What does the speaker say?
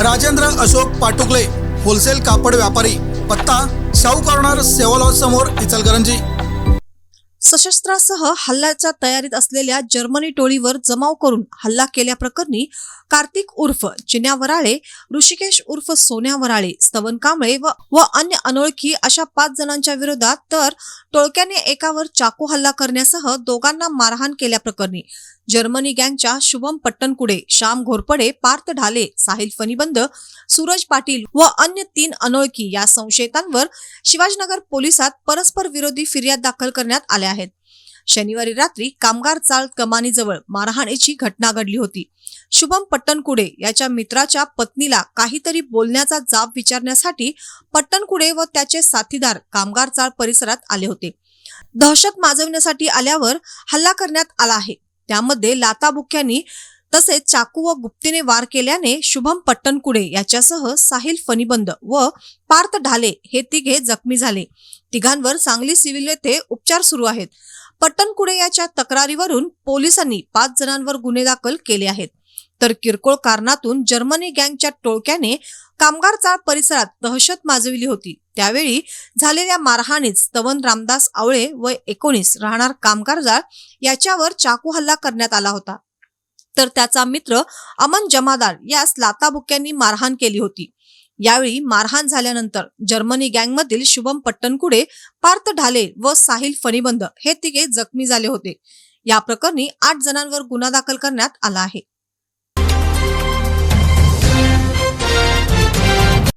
Rajendra Ashok Patukale wholesale कापड व्यापारी पत्ता शाहू कॉर्नर सेवा समोर इचलकरंजी. सशस्त्रासह हल्ल्याच्या तयारीत असलेल्या जर्मनी टोळीवर जमाव करून हल्ला केल्याप्रकरणी कार्तिक उर्फ चिन्या वराळे ऋषिकेश उर्फ सोन्या वराळे स्तवन कांबळे व व अन्य अनोळखी अशा पाच जणांच्या विरोधात तर टोळक्याने एकावर चाकू हल्ला करण्यासह दोघांना मारहाण केल्याप्रकरणी. जर्मनी गँगच्या शुभम पट्टणकुडे श्याम घोरपडे पार्थ ढाले साहिल फणीबंद सूरज पाटील व अन्य तीन अनोळखी या संशयितांवर शिवाजीनगर पोलिसात परस्पर विरोधी फिर्याद दाखल करण्यात आल्या आहेत. शनिवारी रात्री कामगार चाळ कमानीजवळ मारहाणीची घटना घडली होती. शुभम पट्टणकुडे याच्या मित्राच्या पत्नीला काहीतरी बोलण्याचा जाब विचारण्यासाठी पट्टणकुडे व त्याचे साथीदार कामगार चाळ परिसरात आले होते. दहशत माजवण्यासाठी आल्यावर हल्ला करण्यात आला आहे. त्यामध्ये लाताबुक्यांनी तसेच चाकू व गुप्तीने वार केल्याने शुभम पट्टणकुडे याच्यासह साहिल फणीबंद व पार्थ ढाले हे तिघे जखमी झाले. तिघांवर सांगली सिव्हिल येथे उपचार सुरू आहेत. पट्टणकुडे याच्या तक्रारीवरून पोलिसांनी पाच जणांवर गुन्हे दाखल केले आहेत. तर किरकोळ कारणातून जर्मनी गँगच्या टोळक्याने कामगार चाळ परिसरात दहशत माजविली होती. त्यावेळी झालेल्या मारहाणीत स्तवन रामदास आवळे व एकोणीस राहणार कामगार जाळ याच्यावर चाकू हल्ला करण्यात आला होता. तर त्याचा मित्र अमन जमादार यास लाताबुक्यांनी मारहाण केली होती. यावेळी मारहाण झाल्यानंतर जर्मनी गँगमधील शुभम पट्टणकुडे पार्थ ढाले व साहिल फणीबंद हे तिघे जखमी झाले होते. या प्रकरणी आठ जणांवर गुन्हा दाखल करण्यात आला आहे.